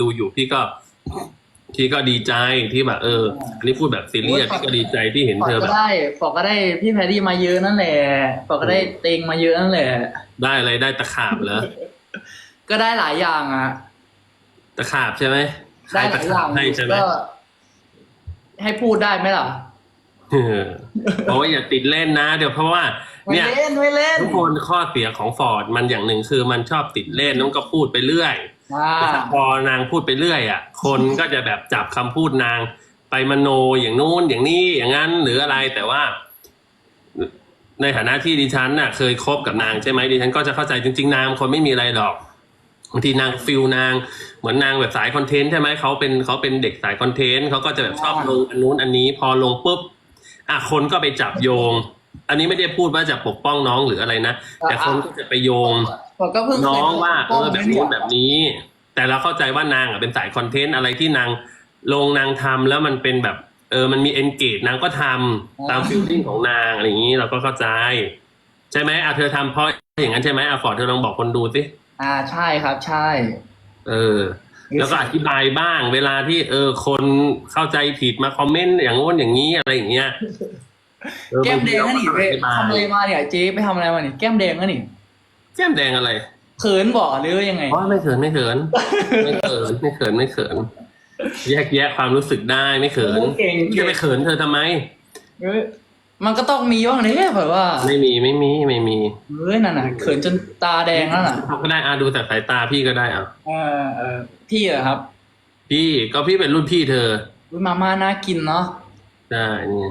ดูอยู่พี่ก็พี่ก็ดีใจที่แบบเอออันนี้พูดแบบซีเรียสพี่ก็ดีใจที่เห็นฟอเธร์ดอแบก็บ ได้ฟอร์ดก็ได้พี่แพรรี่มาเยอะนั่นแหละฟอร์ดก็ได้เต็งมาเยอะนั่นแหละ ได้อะไรได้ตะขาบเหรอก็ได้หลายอย่างอะ ตะขาบใช่ไหมได้หลายอย่างให้ใช่ไหมก็ ให้พูดได้ไหมล่ะ เออเพราะว่าอย่าติดเล่นนะ เดี๋ยวเพราะว่า ไม่เนี่ย เล่นไม่เล่นทุกคนข้อเสียของฟอร์ดมันอย่างหนึ่งคือมันชอบติดเล่นน้องก็พูดไปเรื่อยอ่า พอนางพูดไปเรื่อยอะ คนก็จะแบบจับคำพูดนาง ไปมโนอย่างนู้นอย่างนี้อย่างนั้นหรืออะไรแต่ว่า ในฐานะที่ดิฉันน่ะ เคยคบกับนางใช่ไหมดิฉันก็จะเข้าใจจริง ๆ นางคนไม่มีอะไรหรอกบางทีนางฟิลนางเหมือนนางแบบสายคอนเทนต์ใช่ไหมเขาเป็นเขาเป็นเด็กสายคอนเทนต์เขาก็จะแบบชอบลงอันนู้นอันนี้ พอลงปุ๊บอะคนก็ไปจับโยง อันนี้ไม่ได้พูดว่าจะปกป้องน้องหรืออะไรนะแต่คนก็จะไปโยง ฟอร์ดก็เพิ่งน้องว่าเออแบบนู้นแบแบบบนี้ แต่เราเข้าใจว่านางอะเป็นสายคอนเทนต์อะไรที่นางลงนางทำแล้วมันเป็นแบบเออมันมีเอนเกจนางก็ทำตามฟิลลิ่งของนางอะไรอย่างนี้เราก็เข้าใจ ใช่ไหมอะเธอทำเพราะอย่างนั้นใช่ไหมอะฟอร์ดเธอลองบอกคนดูสิอ่าใช่ครับใช่ เออ แล้วก็อธิบายบ้าง เวลาที่เออคนเข้าใจผิดมาคอมเมนต์อย่างโน้นอย่างนี้อะไรอย่างเงี้ยออแก้มแดงบานะทีนี่เราไปก็ต้องอธิบายทำอะไรมาเนี่ยเจ๊ไปทำอะไรมานี่แก้มแดงนะนี่ แก้มแดงอะไรเขินบ่หรือยังไง อ๋อไม่เขินไม่เขิน ไม่เขินไม่เขินไม่เขิน แยกแยะความรู้สึกได้ไม่เขินเก่งจะไปเขินเธอทำไม เอ้ยมันก็ต้องมีบ้างเลยแบบว่าไม่มีไม่มีไม่มีเฮ้ยนั่นน่ะเขินจนตาแดงแล้วน่ะก็ได้อาดูแต่สายตาพี่ก็ได้อะเออเออพี่เหรอครับพี่ก็พี่เป็นรุ่นพี่เธออุ๊ยมาม่าน่ากินเนาะได้นี่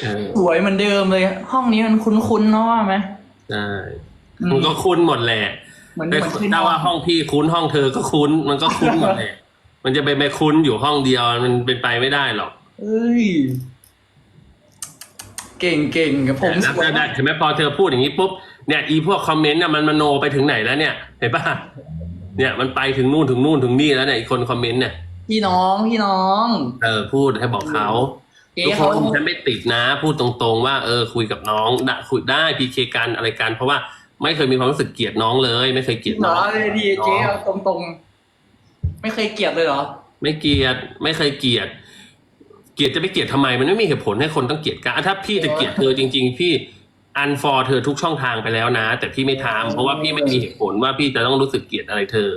เออสวยเหมือนเดิมเลย ห้องนี้มันคุ้นๆเนาะว่าไหม ได้อืมมันก็คุ้นหมดแหละเหมือนเหแต่มือนที่นถ้าอว่านห้องพี่คุ้นห้องเธอก็คุ้น มันก็คุ้นหมดแหละ มันจะไปไปคุ้นอยู่ห้องเดียวมันเป็นไปไม่ได้หรอกเอ้ย เก่งเก่งกับผมแต่สวยได้มากเห็นไหมพอเธอพูดอย่างนี้ปุ๊บเนี่ยอีพวกคอมเมนต์น่ะมันมโนไปถึงไหนแล้วเนี่ยเห็นปะเนี่ยมันไปถึงนู่นถึงนู่นถึงนี่แล้วเนี่ยอีกคนคอมเมนต์เนี่ยพี่น้องพี่น้อง เออพูดให้บอกเขาเจ๊ ทุกคเขานฉันไม่ติดนะ พูดตรงๆ ว่าเออคุยกับน้องได้คุยได้พีเคกันอะไรกัน เพราะว่าไม่เคยมีความรู้สึกเกลียดน้องเลย ไม่เคยเกลียดเหรน้อองเลยดีเจ๊เอาตรงๆ ไม่เคยเกลียดเลยเหรอ ไม่เกลียดไม่เคยเกลียด เกลียดจะไปเกลียดทำไม มันไม่มีเหตุผลให้คนต้องเกลียดกันอะถ้าพี่จะเกลียดเธอจริง ๆ พี่อันฟอร์เธอทุกช่องทางไปแล้วนะ แต่พี่ไม่ทำเพราะว่าพี่ไม่มีเหตุผลว่าพี่จะต้องรู้สึกเกลียดอะไรเธอ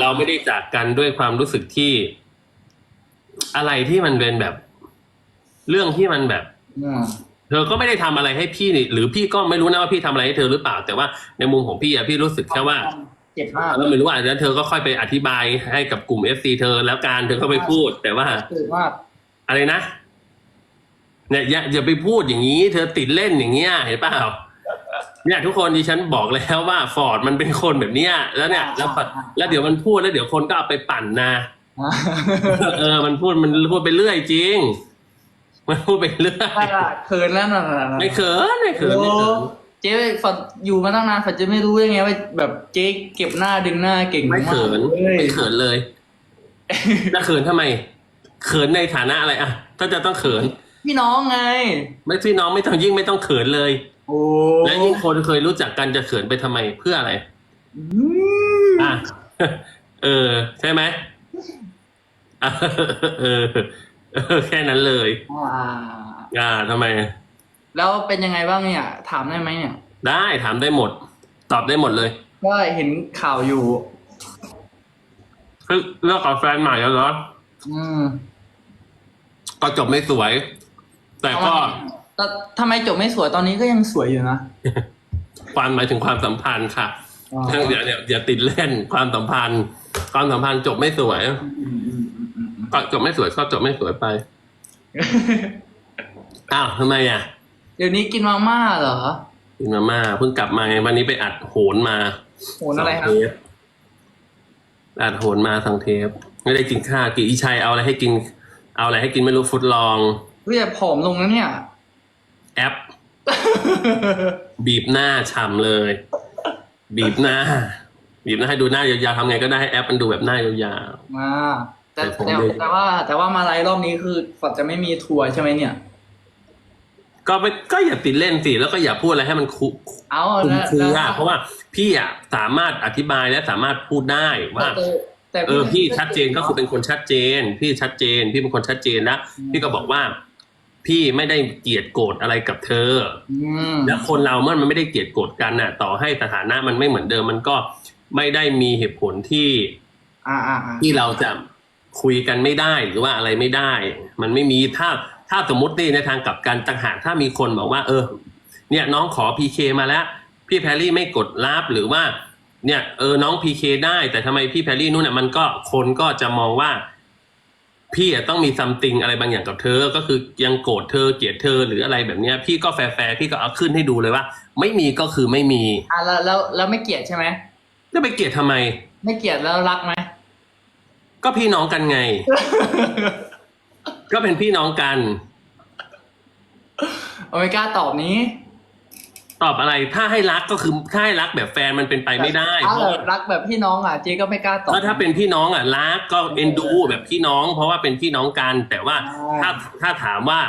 เราไม่ได้จากกันด้วยความรู้สึกที่ อะไรที่มันเป็นแบบ เรื่องที่มันแบบอืมเธอก็ไม่ได้ทำอะไรให้พี่นี่หรือพี่ก็ไม่รู้นะว่าพี่ทำอะไรให้เธอหรือเปล่า แต่ว่าในมุมของพี่อะพี่รู้สึกแค่ว่าเจ็บมากแล้วไม่รู้ว่าอาจจะเธอก็ค่อยไปอธิบายให้กับกลุ่มเอฟซีเธอแล้วการเธอก็ไปพูด แต่ว่า เจ็บมากอะไรนะเนี่ยอย่าอย่าไปพูดอย่างนี้ เธอติดเล่นอย่างเงี้ยเห็นเปล่าเนี่ยทุกคนดิฉันบอกแล้วว่าฟอร์ดมันเป็นคนแบบเนี้ยแล้วเนี่ยแล้วพอแล้วเดี๋ยวมันพูดแล้วเดี๋ยวคนก็เอาไปปั่นนะเออ มันพูดมันพูดไปเรื่อยจริง มันพูดไปเรื่อยได้ละเขินแล้วน่ะไม่เขินไม่เขินไม่เขินเจ๊ฝัดอยู่มาตั้งนานฝัดจะไม่รู้ยังไงว่าแบบเจ๊เก็บหน้าดึงหน้าเก่งไม่เขินมากเลยไม่เขินเลยจะเขินทำไม เขินในฐานะอะไรอะถ้าจะต้องเขิน พี่น้องไง ไม่พี่น้องไม่ต้องยิ่งไม่ต้องเขินเลยโอ้และยิ่งคนเคยรู้จักกันจะเขินไปทำไมเพื่ออะไรอืมอะเออ ใช่ไหมอะเออ แค่นั้นเลย อ่า อ่าทำไม แล้วเป็นยังไงบ้างเนี่ย ถามได้ไหมเนี่ย ได้ถามได้หมด ตอบได้หมดเลยก็เห็นข่าวอยู่คือเลิกกับแฟนใหม่แล้วเหรอ อืมก็จบไม่สวย แต่ก็แต่ทำไมจบไม่สวยตอนนี้ก็ยังสวยอยู่นะความหมายถึงความสัมพันธ์ค่ะอ๋อเดี๋ยวเดี๋ยวอย่าติดเล่นความสัมพันธ์ ความสัมพันธ์จบไม่สวย อืมอืมอืมอืมอืม ก็จบไม่สวยก็จบไม่สวยไป อ้าวทำไมอะ เดี๋ยวนี้กินมาม่าเหรอ กินมาม่าเพิ่งกลับมาไงวันนี้ไปอัดโหนมาโหนอะไรครับสงเทปอัดโหนมาสังเทป ไม่ได้กินข้าวกินอีชัยเอาอะไรให้กิน เอาอะไรให้กินไม่รู้ฟุตลองเฮ้ยแต่ผอมลงนะเนี่ย แอป บีบหน้าฉ่ำเลย บีบหน้า บีบหน้าให้ดูหน้ายาวๆทำไงก็ได้ให้แอปมันดูแบบหน้ายาวมา แต่แต่ผมแต่เลยแต่ว่า แต่ว่ามาไลฟ์รอบนี้คือฝัดจะไม่มีทัวร์ใช่ไหมเนี่ยๆก็ก็ไม่ก็อย่าติดเล่นสิแล้วก็อย่าพูดอะไรให้มันคุเอาคุมแล้วเครือแล้วเพราะว่าพี่อะสามารถอธิบายและสามารถพูดได้ว่า แต่แต่เออพี่ชัดเจนก็คือเป็นคนชัดเจน พี่ชัดเจน พี่เป็นคนชัดเจนนะพี่ก็บอกว่า พี่ไม่ได้เกลียดโกรธอะไรกับเธอ อืมแล้วคนเราเมื่อมันไม่ได้เกลียดโกรธกันน่ะ ต่อให้สถานะมันไม่เหมือนเดิมมันก็ไม่ได้มีเหตุผลที่อ่าอ่าอ่าที่เราจะ คุยกันไม่ได้หรือว่าอะไรไม่ได้ มันไม่มีถ้าถ้าสมมตินี่ในทางกลับกันต่างหากถ้ามีคนบอกว่า เออ เนี่ยน้องขอพีเคมาแล้ว พี่แพรรี่ไม่กดรับหรือว่า เนี่ยเออน้องพีเคได้ แต่ทำไมพี่แพรรี่นู่นน่ะมันก็คนก็จะมองว่า พี่อะต้องมีซัมติงอะไรบางอย่างกับเธอ ก็คือยังโกรธเธอเกลียดเธอหรืออะไรแบบเนี้ย พี่ก็แฟร์ๆพี่ก็เอาขึ้นให้ดูเลยว่า ไม่มีก็คือไม่มีอ่าแล้วแล้วแล้วไม่เกลียดใช่ไหมจะไปเกลียดทำไม ไม่เกลียดแล้วรักไหม ก็พี่น้องกันไง ก็เป็นพี่น้องกัน โอเมก้าตอบนี้ตอบอะไร ถ้าให้รักก็คือถ้าให้รักแบบแฟนมันเป็นไปไม่ได้ ถ้าเพราะแบบรักแบบพี่น้องอะเจ๊ก็ไม่กล้าตอบว่าถ้าเป็นพี่น้องอะรักก็เอ็นดูแบบพี่น้อง เพราะว่าเป็นพี่น้องกัน แต่ว่าอ่าถ้าถ้าถามว่า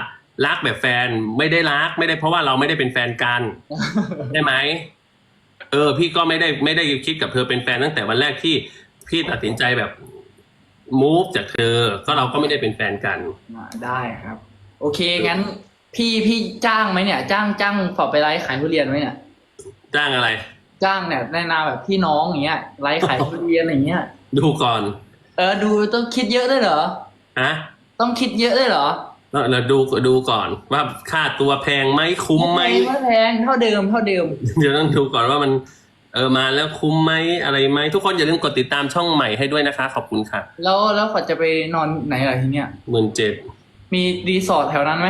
รักแบบแฟนไม่ได้รักไม่ได้เพราะว่าเราไม่ได้เป็นแฟนกันได้ไหมเออ พี่ก็ไม่ได้ไม่ได้คิดกับเธอเป็นแฟนตั้งแต่วันแรกที่พี่ตัดสินใจแบบ move จากเธอ ก็เราก็ไม่ได้เป็นแฟนกัน อ่าได้ครับ โอเคงั้น พี่พี่จ้างไหมเนี่ย จ้างจ้างฝอไปไลฟ์ขายทุเรียนไหมเนี่ย จ้างอะไร จ้างเนี่ยในนามแบบพี่น้องอย่างเงี้ยไลฟ์ขายทุเรียนอย่างเงี้ยดูก่อนเออดูต้องคิดเยอะด้วยเหรอ ฮะต้องคิดเยอะด้วยเหรอเราเราดูดูก่อนว่าค่าตัวแพงไหมคุ้มไหมไม่แพงเท่าเดิมเท่าเดิม เดี๋ยวต้องดูก่อนว่ามัน เออมาแล้วคุ้มไหมอะไรไหมทุกคนอย่าลืมกดติดตามช่องใหม่ให้ด้วยนะคะ ขอบคุณค่ะแล้วแล้วฝอจะไปนอนไหนล่ะทีเนี้ยหมื่นเจ็ดมีรีสอร์ทแถวนั้นไหม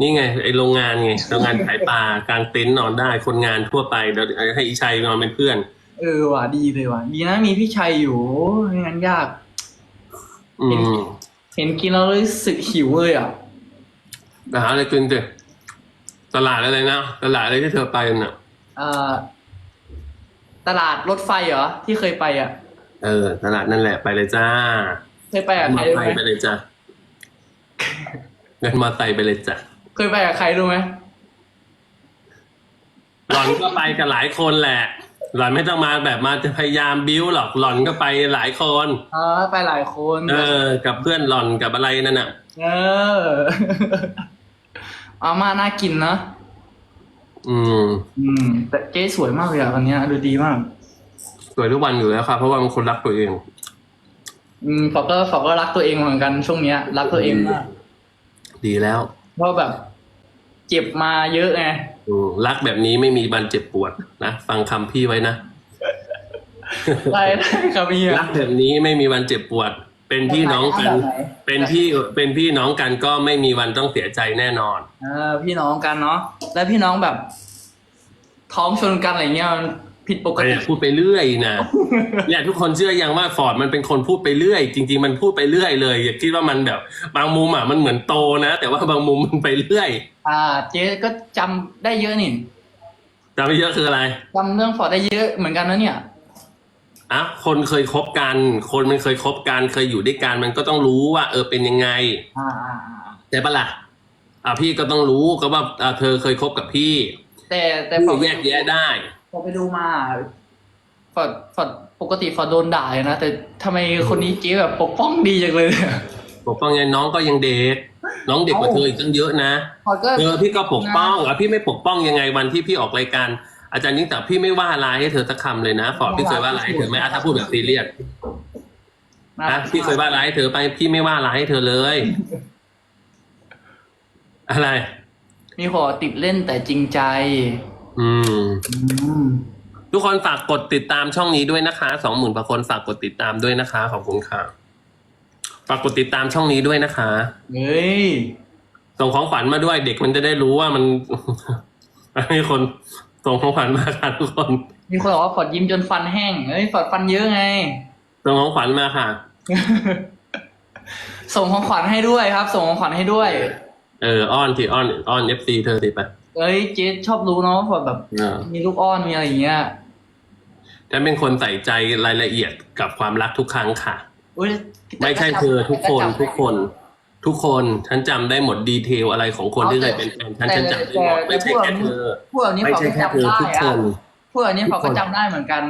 นี่ไงไอโรงงานไงโรงงานขายปลากลางเต็นท์นอนได้คนงานทั่วไปเดี๋ยวให้อีชัยนอนเป็นเพื่อน เออว่ะดีเลยว่ะดีนะมีพี่ชัยอยู่ไม่งั้นยาก อืมเห็นกินแล้วรู้สึกหิวเลยอะไปหาอะไรกินเถอะตลาดอะไรนะตลาดอะไรที่เธอไปน่ะ เอ่อ ตลาดรถไฟเหรอที่เคยไปอะ เออ ตลาดนั่นแหละไปเลยจ้าเคยไปกับมใครอรู้ไซไหมค์ไปเลยจ้าเงินมอไซค์ไปเลยจ้ะเคยไปกับใครรู้ไหมหล่อนก็ไปกับหลายคนแหละ หล่อนไม่ต้องมาแบบมาจะพยายามบิ้วหรอกหล่อนก็ไปหลายคนเออไปหลายคน เออ กับเพื่อนหล่อนกับอะไรนั่นน่ะ เอออาม่าน่ากินนะ อืม อืม แต่เจ๊สวยมากเลยอะวันเนี้ยดูดีมาก สวยทุกวันอยู่แล้วค่ะ เพราะว่ามันคนรักตัวเอง อืมฝอก็ฝอก็รักตัวเองเหมือนกันช่วงเนี้ย รักตัวเองมากดีแล้วเพราะแบบเจ็บมาเยอะไงอืมรักแบบนี้ไม่มีบันเจ็บปวดนะฟังคำพี่ไว้นะ ได้ได้ครับพี่รักแบบนี้ไม่มีวันเจ็บปวด เป็นพี่น้องกันแบบไหนเป็นพี่เป็นพี่น้องกันก็ไม่มีวันต้องเสียใจแน่นอน เออพี่น้องกันเนาะแล้วพี่น้องแบบ ท้องชนกันอะไรเงี้ยมันผิดปกแต่ติอย่าพูดไปเรื่อยนะ เนี่ยทุกคนเชื่อยังว่าฟอร์ดมันเป็นคนพูดไปเรื่อย จริง ๆ มันพูดไปเรื่อยเลย อย่าคิดว่ามันแบบ บางมุมอะมันเหมือนโตนะ แต่ว่าบางมุมมันไปเรื่อย อ่า เจ๊ก็จำได้เยอะนี่จำไม่เยอะคืออะไรจำเรื่องฟอร์ดได้เยอะเหมือนกันนะเนี่ย อะคนเคยคบกัน คนมันเคยคบกันเคยอยู่ด้วยกันมันก็ต้องรู้ว่า เออเป็นยังไงอ่าอ่าอ่าใช่ปะล่ะอะพี่ก็ต้องรู้ก็ว่าอะเธอเคยคบกับพี่แต่แต่พี่ฟอร์ดแยกแยะได้ พอไปดูมาฟอร์ดฟอร์ดปกติฟอร์ดโดนด่าเลยนะแต่ทำไมคนนี้เจ๊แบบปกป้องดีจังเลยปกป้องไงน้องก็ยังเด็ก น้องเด็กกว่าเอ้าเธออีกตั้งเยอะนะ ฟอร์ดก็ เออพี่ก็ปกป้องอะพี่ไม่ปกป้องยังไงวันที่พี่ออกรายการ อาจารย์ยิ่งแต่พี่ไม่ว่าร้ายให้เธอสักคำเลยนะฟอร์ดพี่เคยว่าร้ายให้เธอไหมอะถ้าพูดแบบซีเรียสน่านะรักพี่เคยว่าร้ายให้เธอไปพี่ไม่ว่าร้ายให้เธอเลย อะไร มีขอติดเล่นแต่จริงใจอืมอืม ทุกคนฝากกดติดตามช่องนี้ด้วยนะคะสองหมื่นกว่าคนฝากกดติดตามด้วยนะคะขอบคุณค่ะฝากกดติดตามช่องนี้ด้วยนะคะ เฮ้ย ส่งของขวัญมาด้วยเด็กมันจะได้รู้ว่ามัน มีคน ส่งของขวัญมาค่ะทุกคน มีคนบอกว่าฟอร์ดยิ้มจนฟันแห้งเฮ้ยฟอร์ดฟันเยอะไง ส่งของขวัญมาค่ะ ส่งของขวัญให้ด้วยครับ ส่งของขวัญให้ด้วย เอออ้อนที่อ้อนอ้อนเอฟซีเธอสิไปะเอ้ยเจ๊ชอบรู้เนาะฟอร์ดแบบเออมีลูกอ้อนมีอะไรอย่างเงี้ยฉันเป็นคนใส่ใจรายละเอียดกับความรักทุกครั้งค่ะ อุ้ยไม่ใช่เธอทุกคนทุกคน ทุกคนฉันจำได้หมดดีเทลอะไรของคนที่เคยเป็นแฟนฉันฉันจำได้หมดไม่ใช่แค่เธอ พวกแบบนี้ไม่เขาใช่ก็แค่เธจำอได้ทุกคอะน พวกแบบนี้เขาทุก็กคน จำได้เหมือนกัน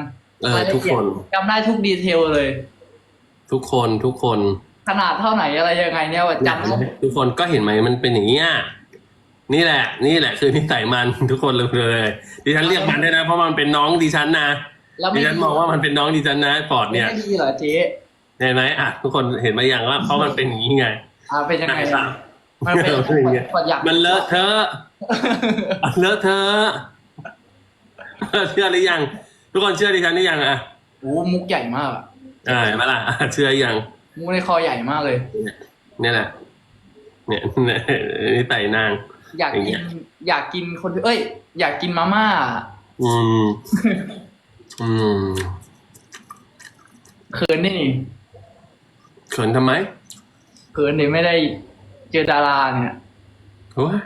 เออรายละทุกเอียคดน จำได้ทุกดีเทลเลย ทุกคนทุกคน ขนาดเท่าไหนอะไรยังไงเนี่ยว่าจำได้ ทุกคนก็เห็นไหมมันเป็นอย่างนี้ยนี่แหละ นี่แหละคือนิสัยมัน ทุกคนเลยเลยดิฉันเรียกมันได้นะเพราะมันเป็นน้องดิฉันนะแล้วดิไม่ฉันมองว่ามันเป็นน้องดิฉันนะฟอร์ดไม่เนี่ยได้ดีเหรอเจ๊เห็นไหมอะทุกคนเห็นไหมอย่างว่าเพราะมันเป็นอย่างนี้ไง อ่าเป็นยังไงนะครับมันเป็นเป็นอย่างเงี้ยกดอยากมันเลอะเทอะเลอะเทอะเชื่อหรือยัง ทุกคนเชื่อดิฉันหรือยังอะโอ้มุกใหญ่มากอะอ่าเห็นไหมล่ะอะเชื่อยังมุกในคอใหญ่มากเลยเนี่ยแหละเนี่ยเนี่ยนี่ไต่นาง อยากอย่างเงี้กินยอยากกินคนเอ้ย อยากกินมาม่า อืม อืมเขินนี่เขินทำไม เขินนี่ไม่ได้เจอดาราเนี่ยโอ้ย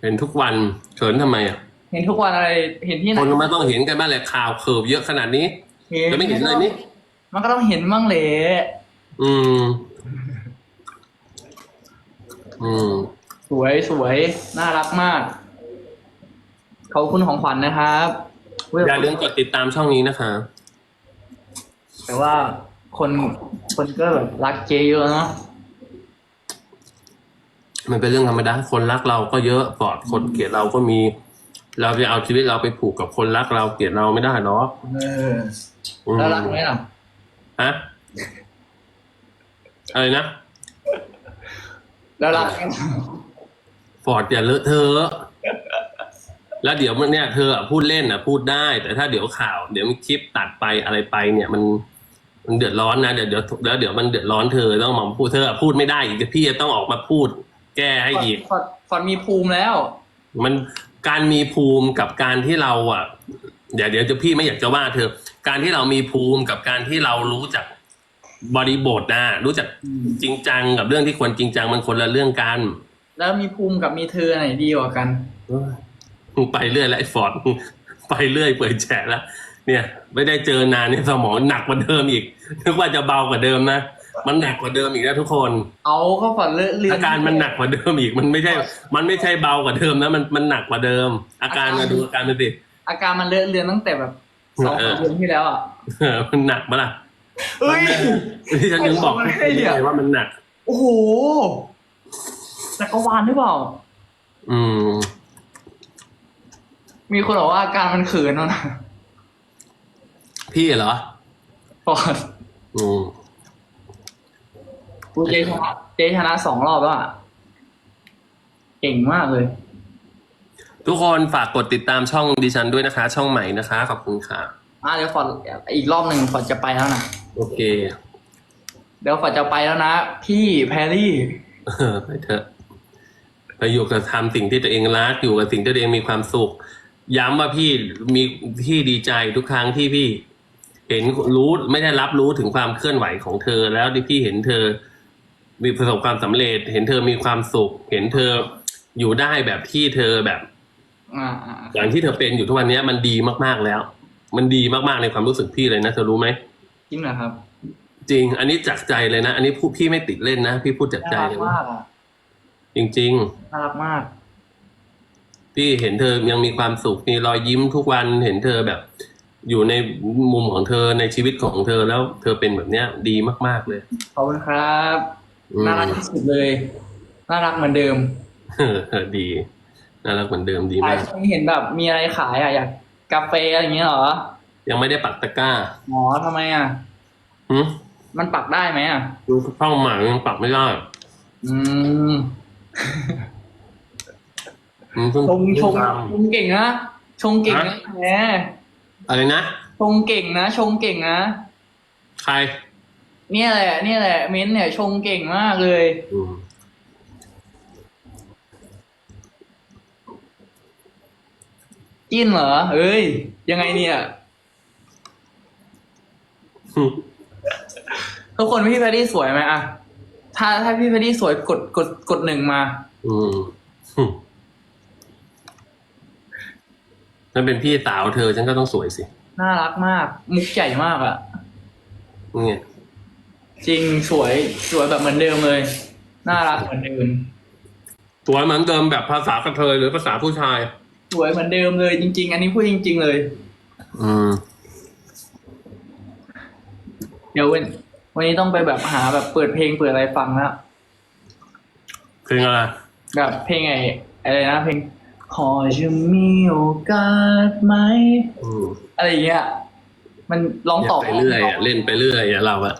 เห็นทุกวันเขินทำไมอะ เห็นทุกวันอะไรเห็นที่ไหนคนก็ไม่ต้องเห็นกันบ้างแหละข่าวเขิบเยอะขนาดนี้จะไม่เห็นเลยนี่มันก็ต้องเห็นบ้างแหละอืม อืม สวยสวยน่ารักมาก ขอบคุณของขวัญนะครับเว้ยอย่าลืมกดติดตามช่องนี้นะคะแต่ว่า คนคนก็แบบรักเจเยอะเนาะมันเป็นเรื่องธรรมดาคนรักเราก็เยอะปอดคนเกลียดเราก็มี เราจะเอาชีวิตเราไปผูกกับคนรักเราเกลียดเราไม่ได้หรอกเอออืมแล้วรักไหมล่ะฮะอะไรนะแล้วรักไหมล่ะฟอร์ดอย่าเลอะเทอะแล้วเดี๋ยวมันเนี่ยเธออะพูดเล่นอะพูดได้ แต่ถ้าเดี๋ยวข่าว เดี๋ยวมีคลิปตัดไปอะไรไปเนี่ยมัน มันเดือดร้อนนะเดี๋ยวเดี๋ยวแล้วเดี๋ยวมันเดือดร้อนเธอต้องมาพูดเธออะพูดไม่ได้อีกพี่จะต้องออกมาพูด แก้ให้อีกฟอดฟอดมีภูมิแล้ว มันการมีภูมิกับการที่เราอะ เดี๋ยวเดี๋ยวจะพี่ไม่อยากจะว่าเธอ การที่เรามีภูมิกับการที่เรารู้จักบริบทนะรู้จักอืมจริงจังกับเรื่องที่ควรจริงจังมันคนละเรื่องกัน แล้วมีภูมิกับมีเธอไหนดีกว่ากันมึงไปเรื่อยแล้วไอ้ฟอร์ดมึงไปเรื่อยเปื่อยแฉะแล้ว เนี่ย ไม่ได้เจอนานเนี่ยสมองหนักกว่าเดิมอีกนึกว่าจะเบากว่าเดิมนะมันหนักกว่าเดิมอีกนะทุกคนเอาก็ฟอดเลือเลือนอาการมันหนักกว่าเดิมอีก มันไม่ใช่ มันไม่ใช่เบากว่าเดิมนะมันมันหนักกว่าเดิม อาการมาดูอาการมันสิอาการมันเลอะเลือนตั้งแต่แบบสองเออสามเดือนที่แล้วอะเออมันหนักปะล่ะเอ้ยที่ฉันถึงบอกไม่ใช่เนี่ยว่ามันหนัก โอ้โหจักรวาลหรือเปล่า อืม มีคนบอกว่าอาการมันเขินแล้วนะ พี่เหรอฟอดอืมกูเจชนะเจชนะสองรอบแล้วอะเก่งมากเลย ทุกคนฝากกดติดตามช่องดิฉันด้วยนะคะ ช่องใหม่นะคะ ขอบคุณค่ะอะเดี๋ยวฟอดอีกรอบหนึ่งฟอดจะไปแล้วนะโอเค เดี๋ยวฟอดจะไปแล้วนะพี่แพรรี่ เออไปเถอะไปอยู่กับทำสิ่งที่ตัวเองรักอยู่กับสิ่งที่ตัวเองมีความสุข ย้ำว่าพี่มีพี่ดีใจทุกครั้งที่พี่ เห็นรู้ไม่ได้รับรู้ถึงความเคลื่อนไหวของเธอ แล้วที่พี่เห็นเธอ มีประสบความสำเร็จ เห็นเธอมีความสุข เห็นเธออยู่ได้แบบที่เธอแบบอ่าอ่าอย่างที่เธอเป็นอยู่ทุกวันนี้มันดีมากๆแล้ว มันดีมากๆในความรู้สึกพี่เลยนะเธอรู้ไหมจริงเหรอครับ จริง อันนี้จากใจเลยนะ อันนี้พูดพี่ไม่ติดเล่นนะพี่พูดจากน่าใจรักเลยมานะกอะจริงน่ารักมากๆพี่เห็นเธอยังมีความสุขมีรอยยิ้มทุกวันเห็นเธอแบบ อยู่ในมุมของเธอในชีวิตของเธอแล้ว เธอเป็นแบบเนี้ย ดีมากๆเลยขอบคุณครับอืมน่ารักที่สุดเลยน่ารักเหมือนเดิมเออดีน่ารักเหมือนเดิมดีใช่มากช่วงนี้เห็นแบบมีอะไรขายอะอยากกาแฟอะไรอย่างเงี้ยเหรอยังไม่ได้ปักตะกร้าหมอทำไมอะ หึมันปักได้ไหมอะ ดูเป้าหมายยังปักไม่ได้อืมอืมเพิ่ชงชงเพิ่ชงเก่งนะชงเก่งนะแหมทำ อะไรนะ ชงเก่งนะ ชงเก่งนะ ใคร เนี่ยแหละ เนี่ยแหละเม้นท์เนี่ยชงเก่งมากเลย อืมจิ้นเหรอ เอ้ย ยังไงเนี่ยทุกคนพี่แพดดี้สวยไหมอะถ้าถ้าพี่แพดดี้สวยกดกดกดหนึ่งมา อืม หึนั่นเป็นพี่สาวเธอฉันก็ต้องสวยสิน่ารักมาก มุกใหญ่มากอะนี่ไงจริงสวยสวยแบบเหมือนเดิมเลย น่ารักเหมือนเดิมสวยเหมือนเดิมแบบภาษากระเทยหรือภาษาผู้ชาย สวยเหมือนเดิมเลย จริง ๆ อันนี้พูดจริง ๆ เลย อืม เดี๋ยววันวันนี้ต้องไปแบบหาแบบเปิดเพลงเปิดอะไรฟังแล้วเพลงอะไรแบบเพลงไอ้อะไรนะเพลง ขอจะมีโอกาสไหมอืมอะไรอย่างเงี้ยมันร้องต่อไปเรื่อยอะเล่นไปเรื่อยอะเราอะ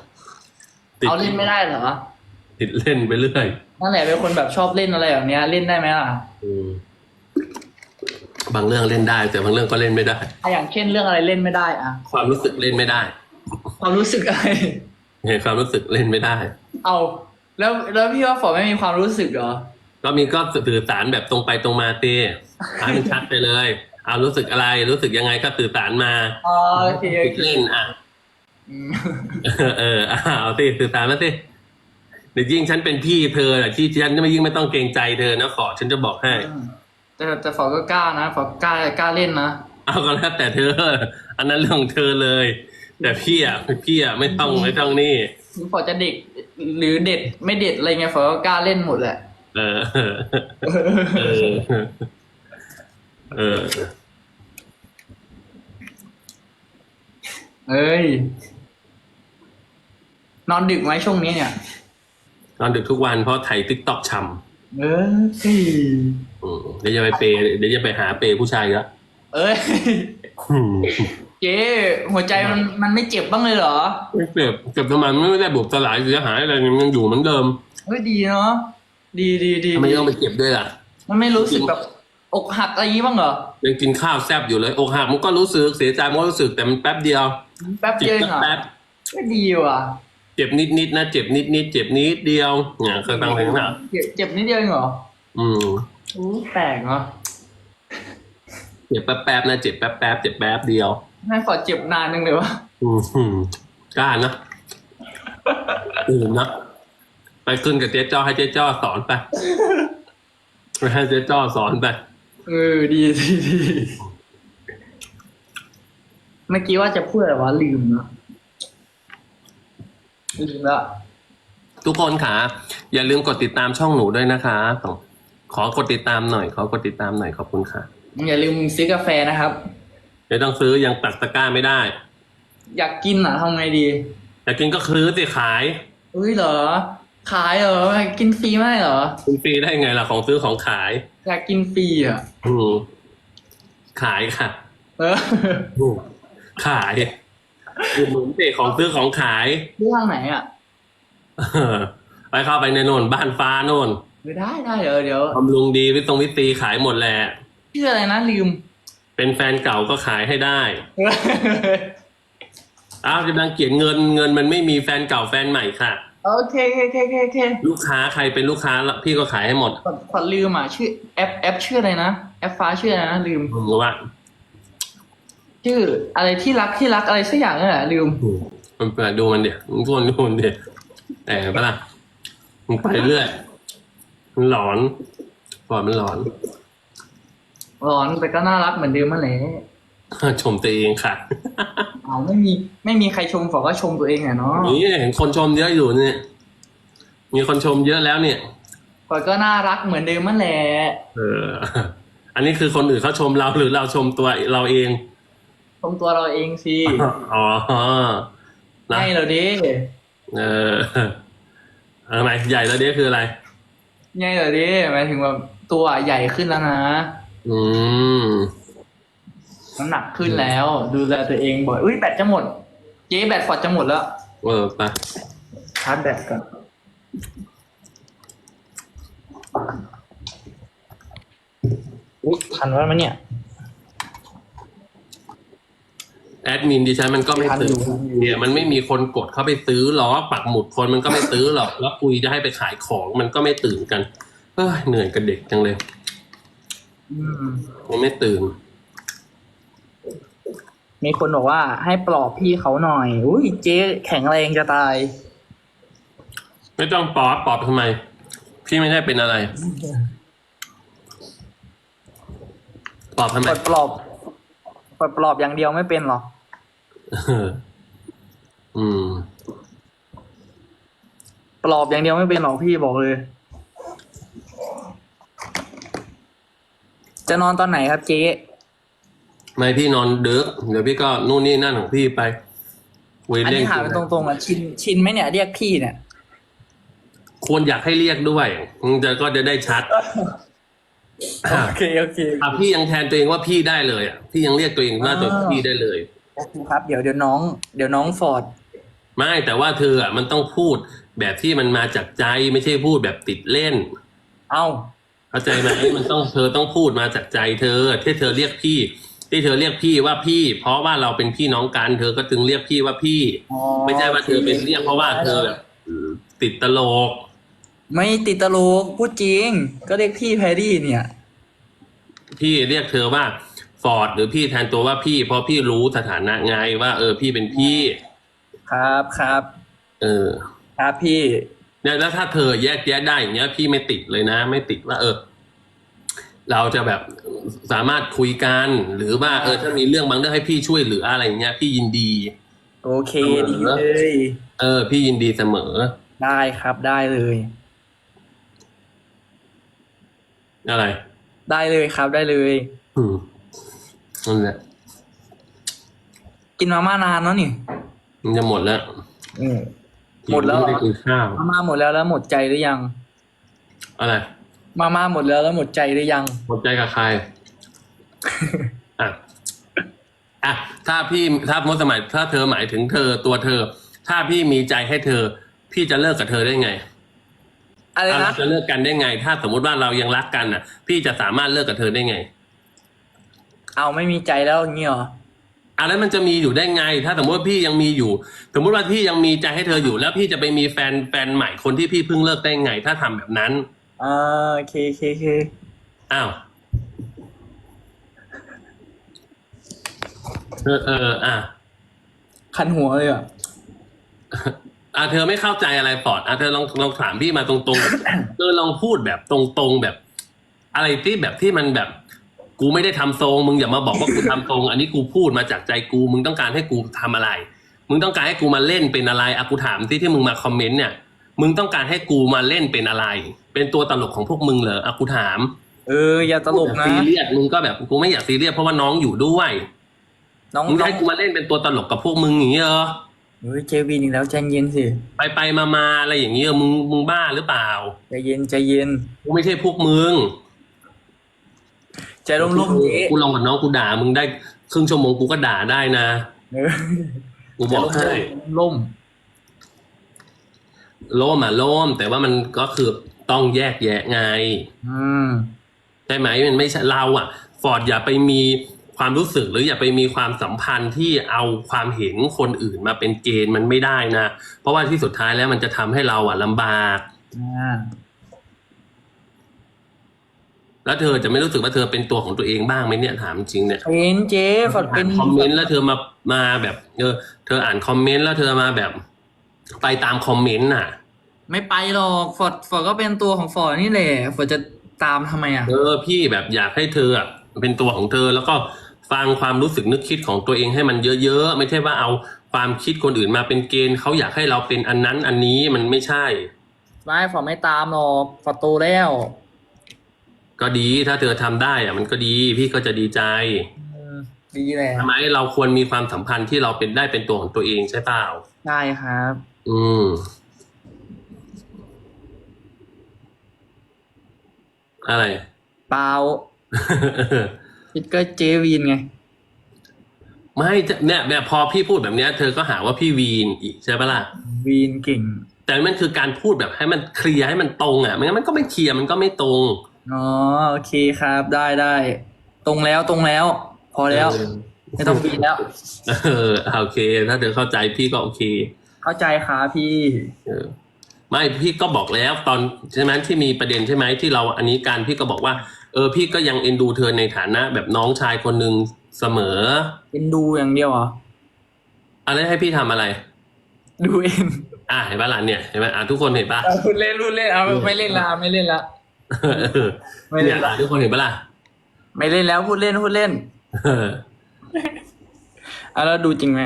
ติดเอาเล่นไม่ได้เหรอติดเล่นไปเรื่อยนั่นแหละเป็นคนแบบชอบเล่นอะไรแบบเนี้ย เล่นได้ไหมล่ะอืมบางเรื่องเล่นได้ แต่บางเรื่องก็เล่นไม่ได้อะอย่างเช่นเรื่องอะไรเล่นไม่ได้อะความรู้สึกเล่นไม่ได้ความรู้สึกอะไร เห็นความรู้สึกเล่นไม่ได้ เอา แล้วแล้วพี่ว่าฝอไม่มีความรู้สึกเหรอ ก็มีก็สื่อสารแบบตรงไปตรงมาเต้ให้มันชัดไปเลย เอารู้สึกอะไรรู้สึกยังไงก็สื่อสารมาอ๋อโอเคโอติดเคเล่นอะอืมเอออะเอาสิสื่อสารมาสิเดี๋ยวยิ่งฉันเป็นพี่เธออะที่ฉันไม่ยิ่งไม่ต้องเกรงใจเธอนะขอฉันจะบอกให้ แต่แต่ฝอก็กล้านะฝอกล้ากล้าเล่นนะเอาก็แล้วแต่เธอ อันนั้นเรื่องของเธอเลย แต่พี่อะพี่อะไม่ต้องไม่ต้องนี่ถึงฝอจะเด็กหรือเด็ดไม่เด็ดอะไรเงี้ยฝอก็กล้าเล่นหมดแหละ เออ เออ เออ เอ้ย นอนดึกไหมช่วงนี้เนี่ย นอนดึกทุกวันเพราะไถติ๊กต็อกช่เอ้ยำอืมเดี๋ยวจะไปเปย์เดี๋ยวจะไปหาเปย์ผู้ชายละเอ้ย อืมเจ๊หัวใจมันมันไม่เจ็บบ้างเลยเหรอ ไม่เก็บเก็บทำไมมันไม่ได้บุบสลายเสียหายอะไรมันยังอยู่เหมือนเดิม เฮ้ยดีเนาะ ดีดีดีทำไมต้องไปเก็บด้วยล่ะ มันไม่รู้สึกแบบอกหักอะไรอย่างงี้บ้างเหรอยังกินข้าวแซ่บอยู่เลย อกหักมันก็รู้สึกเสียใจมันก็รู้สึกแต่มันแป๊บเดียว แป๊บเจ็เดีบยวเองเหรอแป๊บก็ดีว่ะ เจ็บนิดนิดๆนะเจ็บนิดนิดๆเจ็บนิดเดียวเนี่ยเคยฟังเพลงน่ะเจ็บเจ็บนิดเดียวเองเหรอ อืมอู้แปลกเนาะเจ็บแป๊บแป๊บๆนะเจ็บแป๊บแป๊บๆเจ็บแป๊บเดียวแม่ขอเจ็บนานนึงเลยวะอืมหืมกล้านะอื่นนะ ไปขึ้นกับเจ๊จ้อให้เจ๊จ้อสอนไปไปให้เจ๊จ้อสอนไปเออดีดีดีเมื่อกี้ว่าจะพูดอะไรวะลืมเนาะลืมละทุกคนค่ะ อย่าลืมกดติดตามช่องหนูด้วยนะคะต้องขอกดติดตามหน่อย ขอกดติดตามหน่อยขอบคุณค่ะ อย่าลืมซื้อกาแฟนะครับเดี๋ยวต้องซื้อยังตัดตะกร้าไม่ได้ อยากกินอะทำไงดีแต่กินก็คือสิขาย อุ้ยเหรอ ขายเหรอกินฟรีไม่ได้เหรอ คุณฟรีได้ไงล่ะของซื้อของขาย อยากกินฟรีอะ อืมขายค่ะเอออืมขายอุดหนุนเตะของซื้อของขายเรื่องไหนอะเออไปเข้าไปในโน่นบ้านฟ้าโน่นเออได้ได้เดี๋ยวเดี๋ยวบำรุงดีวิตรงวิตรีขายหมดแหละ ชื่ออะไรนะลืมเป็นแฟนเก่าก็ขายให้ได้อ้าวจะรังเกียจเงินเงินมันไม่มีแฟนเก่าแฟนใหม่ค่ะ โอเคโอเคโอเคโอเคลูกค้าใครเป็นลูกค้าแล้วพี่ก็ขายให้หมดขอขอลืมอะชื่อแอปแอปชื่ออะไรนะแอปฟ้าชื่ออะไรนะลืม ผมว่าชื่ออะไรที่รักที่รักอะไรสักอย่างนั่นแหละลืม อืมมันเปิดดูมันเดี๋ยวมึงทวนดูมันเดี๋ยวแต่ปะล่ะมึงไปเรื่อยมันหลอนปล่อยมันหลอน ร้อนแต่ก็น่ารักเหมือนเดิมมาแหละ ชมตัวเองค่ะเอาไม่มี ไม่มีใครชมฝอก็ชมตัวเองอะเนาะนี่เห็นคนชมเยอะอยู่เนี่ย มีคนชมเยอะแล้วเนี่ยฝอก็น่ารักเหมือนเดิมมาแหละเออ อันนี้คือคนอื่นเขาชมเราหรือเราชมตัวเราเอง ชมตัวเราเองสิอ๋อนะให้เราดิเออเออหมายใหญ่แล้วเนี้คืออะไร ให้เราดิหมายถึงแบบตัวใหญ่ขึ้นแล้วนะ อืม น้ำหนักขึ้นแล้ว ดูแลตัวเองบ่อยอุ้ยแบตจะหมดเจ๊แบตฟอดจะหมดแล้วเออไปชาร์จแบตก่อนอุ๊ยทันแล้วมั้ยเนี่ยแอดมินดิฉันมันก็ไม่ทันตื่อนยู่ทันอยู่เนี่ยมันไม่มีคนกดเข้าไปซื้อหรอกปักหมุดคนมันก็ไม่ซื้อหรอกแล้วคุยจะให้ไปขายของมันก็ไม่ตื่นกันเอ้ยเหนื่อยกับเด็กจังเลยอืมมันไม่ตื่น มีคนบอกว่าให้ปลอบพี่เขาหน่อย อุ้ยเจ๊แข็งแรงจะตาย ไม่ต้องปลอบปลอบทำไม พี่ไม่ได้เป็นอะไรปลอบทำไมกดปลอบกดปลอบอย่างเดียวไม่เป็นหรอกอืม ปลอบอย่างเดียวไม่เป็นหรอพี่บอกเลย จะนอนตอนไหนครับเจ๊ ไม่พี่นอนดึกเดี๋ยวพี่ก็นู่นนี่นั่นของพี่ไปคุยอันเล่นนี้ถามตรงๆอะชินชินไหมเนี่ยเรียกพี่เนี่ย ควรอยากให้เรียกด้วยมึงจะก็จะได้ชัด โอเคโอเคอะพี่ยังแทนตัวเองว่าพี่ได้เลยอะพี่ยังเรียกตัวเองว่าตัวพี่ได้เลย โอเคครับ เดี๋ยวเดี๋ยวน้อง เดี๋ยวน้องฟอร์ดไม่แต่ว่าเธออะมันต้องพูดแบบที่มันมาจากใจไม่ใช่พูดแบบติดเล่น เอ้าเข้าใจไหม มันต้องเธอต้องพูดมาจากใจเธอที่เธอเรียกพี่ ที่เธอเรียกพี่ว่าพี่ เพราะว่าเราเป็นพี่น้องกันเธอก็จึงเรียกพี่ว่าพี่ อ๋อไม่ใช่ว่าเธอเป็นเรียกเพราะว่าเธอแบบติดตลก ไม่ติดตลกพูดจริง ก็เรียกพี่แพรรี่เนี่ย พี่เรียกเธอว่าฟอร์ดหรือพี่แทนตัวว่าพี่ เพราะพี่รู้สถานะไงว่า เออพี่เป็นพี่ ครับครับเออครับพี่ เนี่ยแล้วถ้าเธอแยกแยะได้อย่างเงี้ยพี่ไม่ติดเลยนะ ไม่ติดว่าเออ เราจะแบบสามารถคุยกันหรือว่าเออถ้ามีเรื่องบางเรื่องให้พี่ช่วยเหลืออะไรอย่างเงี้ยพี่ยินดี โอเคเออดีเลยเออ พี่ยินดีเสมอ ได้ครับได้เลย อะไร ได้เลยครับได้เลยอืมนั่นแหละกินมาม่านานแล้วนี่มันจะหมดแล้วอืมหมดแล้วเหรอไม่ได้กินข้าวมาม่าหมดแล้วแล้วหมดใจหรือยัง อะไร มาม่าหมดแล้วแล้วหมดใจหรือยัง หมดใจกับใคร อะ อะ ถ้าพี่ถ้ามดสมัย ถ้าเธอหมายถึงเธอตัวเธอ ถ้าพี่มีใจให้เธอ พี่จะเลิกกับเธอได้ไงอะไรอะนะเราจะเลิกกันได้ไง ถ้าสมมุติว่าเรายังรักกันอะ พี่จะสามารถเลิกกับเธอได้ไง เอาไม่มีใจแล้วอย่างเงี้ยเหรออะแล้วมันจะมีอยู่ได้ไง ถ้าสมมติว่าพี่ยังมีอยู่ สมมติว่าพี่ยังมีใจให้เธออยู่ แล้วพี่จะไปมีแฟนแฟนใหม่คนที่พี่เพิ่งเลิกได้ไง ถ้าทำแบบนั้น อ่าโอเคโอเคโอเคอ้าวเออเอออะคันหัวเลยอะอะเธอไม่เข้าใจอะไรฟอร์ดอะเธอลองลองถามพี่มาตรงๆเธอลองพูดแบบตรงๆแบบ อะไรที่แบบที่มันแบบ กูไม่ได้ทำทรง มึงอย่ามาบอกว่ากูทำทรง อันนี้กูพูดมาจากใจกู มึงต้องการให้กูทำอะไร มึงต้องการให้กูมาเล่นเป็นอะไรอะกูถามที่ที่มึงมาคอมเมนต์เนี่ย มึงต้องการให้กูมาเล่นเป็นอะไร เป็นตัวตลกของพวกมึงเหรออะกูถามเอออย่าตลกนะซีเรียสมึงก็แบบกูไม่อยากซีเรียสเพราะว่าน้องอยู่ด้วยน้องมึงน้องให้กูมาเล่นเป็นตัวตลกกับพวกมึงอย่างเงี้ยเหรอเฮ้ยเจวินอีกแล้วใจเย็นสิไปไปมามาอะไรอย่างเงี้ยมึงมึงบ้าหรือเปล่าใจเย็นใจเย็นกูไม่ใช่พวกมึงใจร่มๆเจ๊กูลองกับน้องกูด่ามึงได้ครึ่งชั่วโมงกูก็ด่าได้นะเออกูบอกให้ล่ม โล่มอะโล่มแต่ว่ามันก็คือต้องแยกแยะไงอืมใช่ไหมมันไม่ใช่เราอะ ฟอร์ดอย่าไปมีความรู้สึกหรืออย่าไปมีความสัมพันธ์ที่เอาความเห็นคนอื่นมาเป็นเกณฑ์มันไม่ได้นะ เพราะว่าที่สุดท้ายแล้วมันจะทำให้เราอะลำบาก อ่าแล้วเธอจะไม่รู้สึกว่าเธอเป็นตัวของตัวเองบ้างไหมเนี่ยถามจริงเนี่ยเป็นเจ๊ฟอดเป็นอ่านคอมเมนต์แล้วเธอมามาแบบ เออ เธออ่านคอมเมนต์แล้วเธอมาแบบ ไปตามคอมเมนต์น่ะ ไม่ไปหรอกฟอดฟอดก็เป็นตัวของฟอดนี่แหละฟอดจะตามทำไมอะ เออพี่แบบอยากให้เธออะเป็นตัวของเธอแล้วก็ฟังความรู้สึกนึกคิดของตัวเองให้มันเยอะๆ ไม่ใช่ว่าเอาความคิดคนอื่นมาเป็นเกณฑ์เขาอยากให้เราเป็นอันนั้นอันนี้มันไม่ใช่ ไม่ฟอดไม่ตามหรอกฟอดโตแล้ว ก็ดีถ้าเธอทำได้อะมันก็ดีพี่ก็จะดีใจอืมดีแหละทำไมเราควรมีความสัมพันธ์ที่เราเป็นได้เป็นตัวของตัวเองใช่เปล่า ได้ครับ อืมอะไร เปล่าคิดก็เจวินไง ไม่จะเนี่ยแบบพอพี่พูดแบบเนี้ย เธอก็หาว่าพี่วีนอีกใช่ปะล่ะ วีนเก่ง แต่มันคือการพูดแบบให้มันเคลียร์ให้มันตรงอะไม่งั้นมันก็ไม่เคลียร์มันก็ไม่ตรง อ๋อโอเคครับได้ได้ตรงแล้วตรงแล้ว พอแล้ว ไม่ต้องวีนแล้ว เออโอเค ถ้าเธอเข้าใจพี่ก็โอเค เข้าใจครับพี่เออไม่พี่ก็บอกแล้วตอนใช่ไหมที่มีประเด็นใช่ไหมที่เราอันนี้การพี่ก็บอกว่า เออ พี่ก็ยังเอ็นดูเธอในฐานะ แบบน้องชายคนหนึ่งเสมอเป็นดูอย่างเดียวเหรออะไรให้พี่ทำอะไร ดูเองอะเห็นปะล่ะเนี่ยเห็นปะอะทุกคนเห็นปะเอาพูดเล่นพูดเล่นเอาไม่เล่นละไม่เล่นละเออไม่เล่เนี่ยนละทุกคนเห็นปะล่ะไม่เล่นแล้วพูดเล่นพูดเล่นเออเอาแล้วดูจริงไหม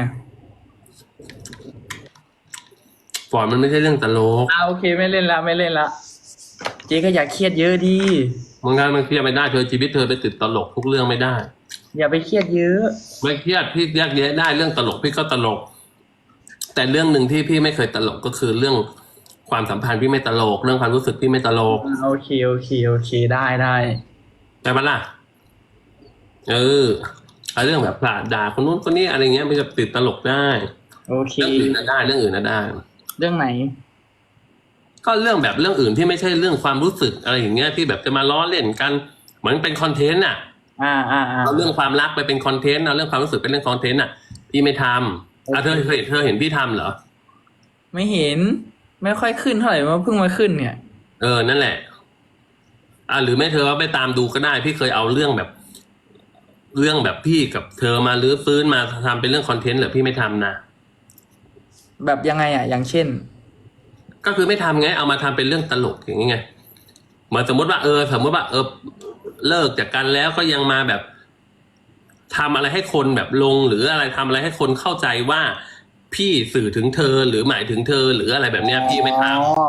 ฟอร์ดมันไม่ใช่เรื่องตลกอ่าโอเคไม่เล่นละไม่เล่นละเจ๊ก็อยากเครียดเยอะดีมันงั้นมันเครียดไม่ได้เธอชีวิตเธอไปติดตลกทุกเรื่องไม่ได้ อย่าไปเครียดเยอะไม่เครียดพี่แยกแยะได้เรื่องตลกพี่ก็ตลก แต่เรื่องหนึ่งที่พี่ไม่เคยตลกก็คือเรื่องความสัมพันธ์พี่ไม่ตลก เรื่องความรู้สึกพี่ไม่ตลกโอเคโอเคโอเคได้ได้ใช่ปะล่ะ เออเอาเรื่องแบบด่าด่าคนนู้นคนนี้อะไรเงี้ยมันจะติดตลกได้ โอเค เรื่องอื่นน่ะได้ เรื่องอื่นน่ะได้ เรื่องไหน ก็เรื่องแบบเรื่องอื่นที่ไม่ใช่เรื่องความรู้สึกอะไรอย่างเงี้ยที่แบบจะมาล้อเล่นกัน เหมือนเป็นคอนเทนต์อะ อ่าอ่าอ่าเอาเรื่องความรักไปเป็นคอนเทนต์เอาเรื่องความรู้สึกเป็นเรื่องคอนเทนต์อะพี่ไม่ทำอะเธอเคยเธอเห็นพี่ทำเหรอ ไม่เห็น ไม่ค่อยขึ้นเท่าไหร่ว่าเพิ่งมาขึ้นเนี่ย เออนั่นแหละ อ่าหรือไม่เธอว่าไปตามดูก็ได้ พี่เคยเอาเรื่องแบบ เรื่องแบบพี่กับเธอมาลื้อฟื้นมาทำเป็นเรื่องคอนเทนต์เหรอพี่ไม่ทำนะ แบบยังไงอะ อย่างเช่น ก็คือไม่ทำไง เอามาทำเป็นเรื่องตลกอย่างงี้ไงเหมือนสมมติว่าเออ สมมติว่าเออเลิกจากกันแล้วก็ยังมาแบบทำอะไรให้คนแบบลง หรืออะไรทำอะไรให้คนเข้าใจว่า พี่สื่อถึงเธอหรือหมายถึงเธอ หรืออะไรแบบเนี้ยพี่ไม่ทำอ๋อ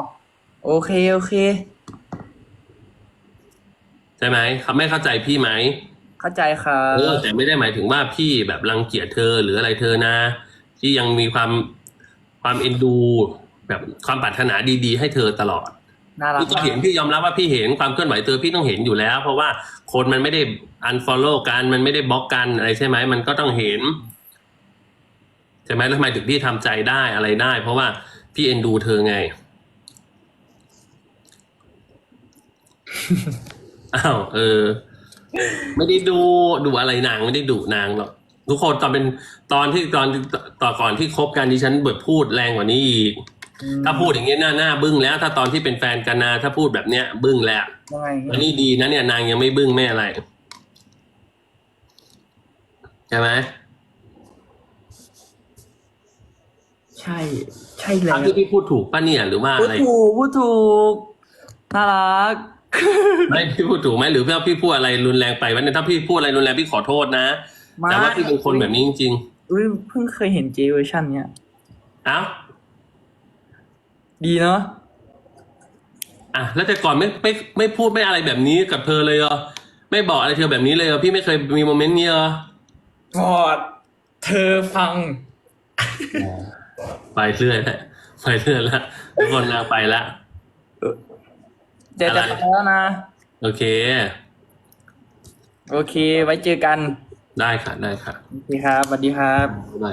โอเคโอเคใช่ไหมเขาไม่เข้าใจพี่ไหม เข้าใจครับ เออแต่ไม่ได้หมายถึงว่าพี่แบบรังเกียจเธอหรืออะไรเธอนะ ที่ยังมีความ ความเอ็นดู แบบความปรารถนาดีๆ ให้เธอตลอดน่ารักพี่ก็มากเห็นพี่ยอมรับว่าพี่เห็นความเคลื่อนไหวเธอพี่ต้องเห็นอยู่แล้ว เพราะว่าคนมันไม่ได้ unfollow กันมันไม่ได้บล็อกกันอะไรใช่ไหมมันก็ต้องเห็นใช่ไหมแล้วทำไมถึงพี่ทำใจได้อะไรได้ เพราะว่าพี่เอ็นดูเธอไงอ้าวเออ ไม่ได้ดูดูอะไรนางไม่ได้ดูนางหรอก ทุกคนตอนเป็นตอนที่ตอนต่อก่อนที่คบกันดิฉันเบิดพูดแรงกว่านี้อีกอืมถ้าพูดอย่างนี้หน้าหน้าบึ้งแล้ว ถ้าตอนที่เป็นแฟนกันนะถ้าพูดแบบเนี้ย บึ้งแล้วยังไงอันนี้ดีนะเนี่ยนางยังไม่บึ้งไม่อะไรใช่ไหมใช่ ใช่แล้ถ้าวที่พี่พูดถูกป่ะเนี่ยหรือว่าพูอะดไรถูกพูดถูกน่ารักไม่พี่พูดถูกไหมหรือว่าพี่พูดอะไรรุนแรงไปวะเนี่ยถ้าพี่พูดอะไรรุนแรงพี่ขอโทษนะ ไม่ แต่ว่าพี่เป็นคนแบบนี้จริงอุ้ยเพิ่งเคยเห็นเจเวอร์ชันเนี้ย ๆเอ้าดีเนาะอะแล้วแต่ก่อนไม่ไม่ไม่พูดไม่อะไรแบบนี้กับเธอเลยเหรอไม่บอกอะไรเธอแบบนี้เลยเหรอพี่ไม่เคยมีโมเมนต์นี้เหรอ พอดเธอฟัง ไปเรื่อยแล้วไปเรื่อยแล้วทุกคนนางไปละ เจอกันอะไร แล้วนะ โอเค โอเค ไว้เจอกัน ได้ค่ะ ได้ค่ะ โอเคครับสวัสดีครับ ได้